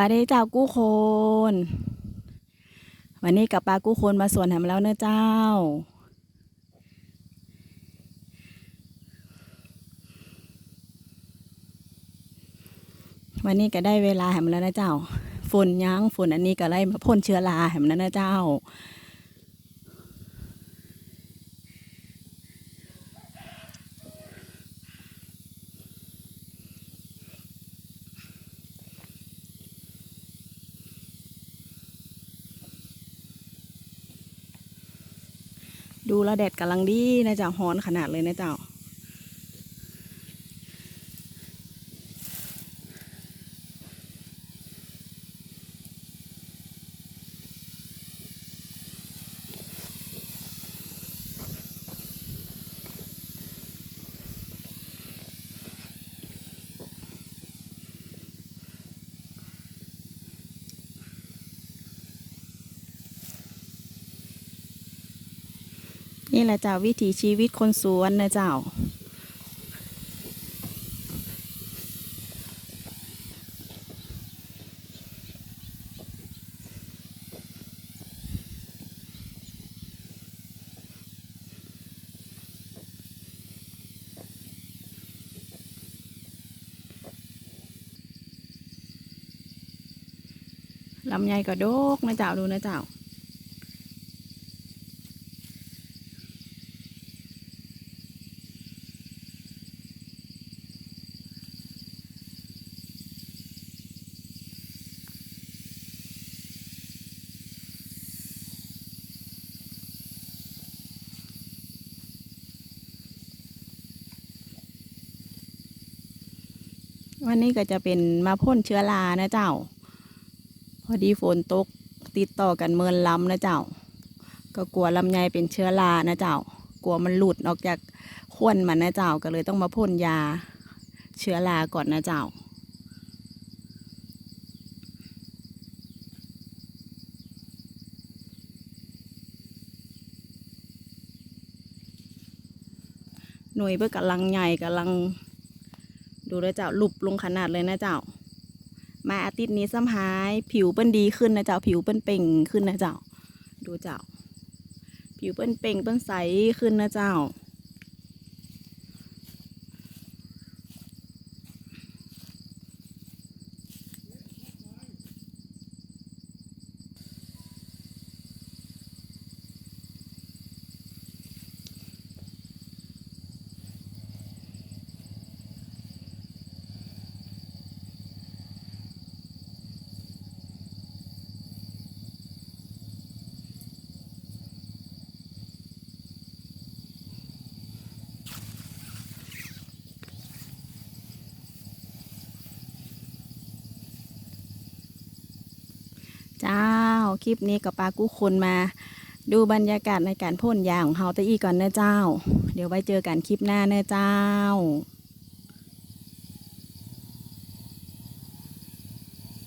วัสดีเจ้ากู้โคน วันนี้กับปลากู้โคนมาสวนแหมแล้วเนอะเจ้า วันนี้ก็ได้เวลาแหมแล้วนะเจ้า ฝนยั้งฝนอันนี้ก็ไล่มาพ่นเชื้อราแหมแล้วนะเจ้า ดูละแดดกำลังดีนะเจ้าฮ้อนขนาดเลยนะเจ้า นี่แหละเจ้าวิถีชีวิตคนสวนนะเจ้า ลำไยก็โดกนะเจ้าดูนะเจ้า วันนี้ก็จะเป็นมาพ่นเชื้อรานะเจ้า พอดีฝนตกติดต่อกันเมินลำนะเจ้า ก็กลัวลำไยเป็นเชื้อรานะเจ้า กลัวมันหลุดออกจากขวนมันนะเจ้าก็เลยต้องมาพ่นยาเชื้อราก่อนนะเจ้าหน่วยเพื่อกำลังใหญ่กำลัง ดูแล้วเจ้าหลุบลงขนาดเลยนะเจ้า มาอาทิตย์นี้ซ้ำหายผิวเปิ้นดีขึ้นนะเจ้าผิวเปิ้นเป่งขึ้นนะเจ้า ดูเจ้า ผิวเปิ้นเป่งเปิ้นใสขึ้นนะเจ้า จ้าคลิปนี้กับปลากู้คนมา ดูบรรยากาศในการพ่นยาของเฮาตะอีก่อนนะเจ้า เดี๋ยวไว้เจอกันคลิปหน้านะเจ้า